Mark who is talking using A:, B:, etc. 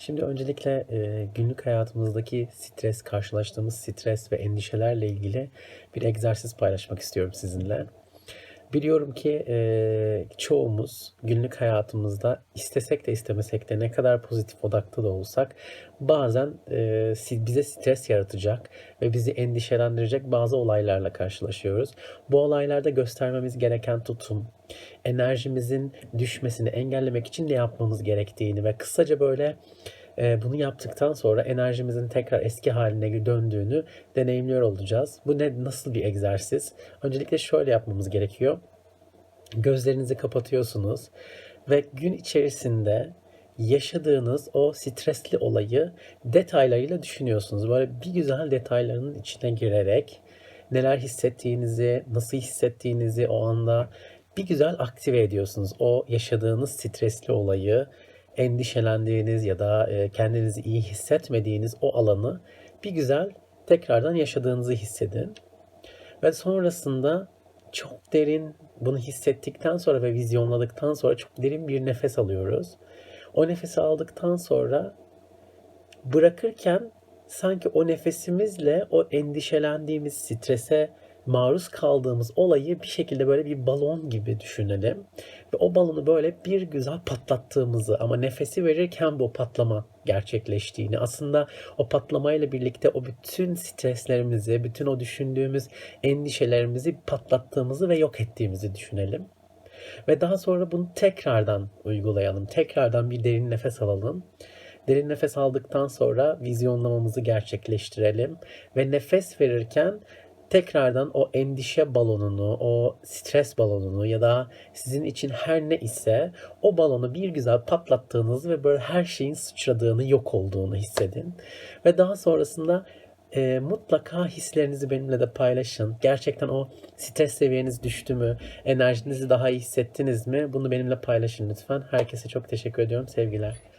A: Şimdi öncelikle e, günlük hayatımızdaki stres, karşılaştığımız stres ve endişelerle ilgili bir egzersiz paylaşmak istiyorum sizinle. Biliyorum ki e, çoğumuz günlük hayatımızda istesek de istemesek de ne kadar pozitif odaklı da olsak bazen e, bize stres yaratacak ve bizi endişelendirecek bazı olaylarla karşılaşıyoruz. Bu olaylarda göstermemiz gereken tutum, enerjimizin düşmesini engellemek için ne yapmamız gerektiğini ve kısaca böyle bunu yaptıktan sonra enerjimizin tekrar eski haline döndüğünü deneyimliyor olacağız. Bu ne nasıl bir egzersiz? Öncelikle şöyle yapmamız gerekiyor. Gözlerinizi kapatıyorsunuz ve gün içerisinde yaşadığınız o stresli olayı detaylarıyla düşünüyorsunuz. Böyle bir güzel detaylarının içine girerek neler hissettiğinizi, nasıl hissettiğinizi o anda bir güzel aktive ediyorsunuz. O yaşadığınız stresli olayı, endişelendiğiniz ya da e, kendinizi iyi hissetmediğiniz o alanı bir güzel tekrardan yaşadığınızı hissedin. Ve sonrasında çok derin bunu hissettikten sonra ve vizyonladıktan sonra çok derin bir nefes alıyoruz. O nefesi aldıktan sonra bırakırken sanki o nefesimizle o endişelendiğimiz, strese maruz kaldığımız olayı bir şekilde böyle bir balon gibi düşünelim. Ve o balonu böyle bir güzel patlattığımızı ama nefesi verirken bu patlama gerçekleştiğini aslında o patlamayla birlikte o bütün streslerimizi, bütün o düşündüğümüz endişelerimizi patlattığımızı ve yok ettiğimizi düşünelim. Ve daha sonra bunu tekrardan uygulayalım. Tekrardan bir derin nefes alalım. Derin nefes aldıktan sonra vizyonlamamızı gerçekleştirelim ve nefes verirken tekrardan o endişe balonunu, o stres balonunu ya da sizin için her ne ise o balonu bir güzel patlattığınızı ve böyle her şeyin sıçradığını, yok olduğunu hissedin. Ve daha sonrasında e, mutlaka hislerinizi benimle de paylaşın. Gerçekten o stres seviyeniz düştü mü? Enerjinizi daha iyi hissettiniz mi? Bunu benimle paylaşın lütfen. Herkese çok teşekkür ediyorum. Sevgiler.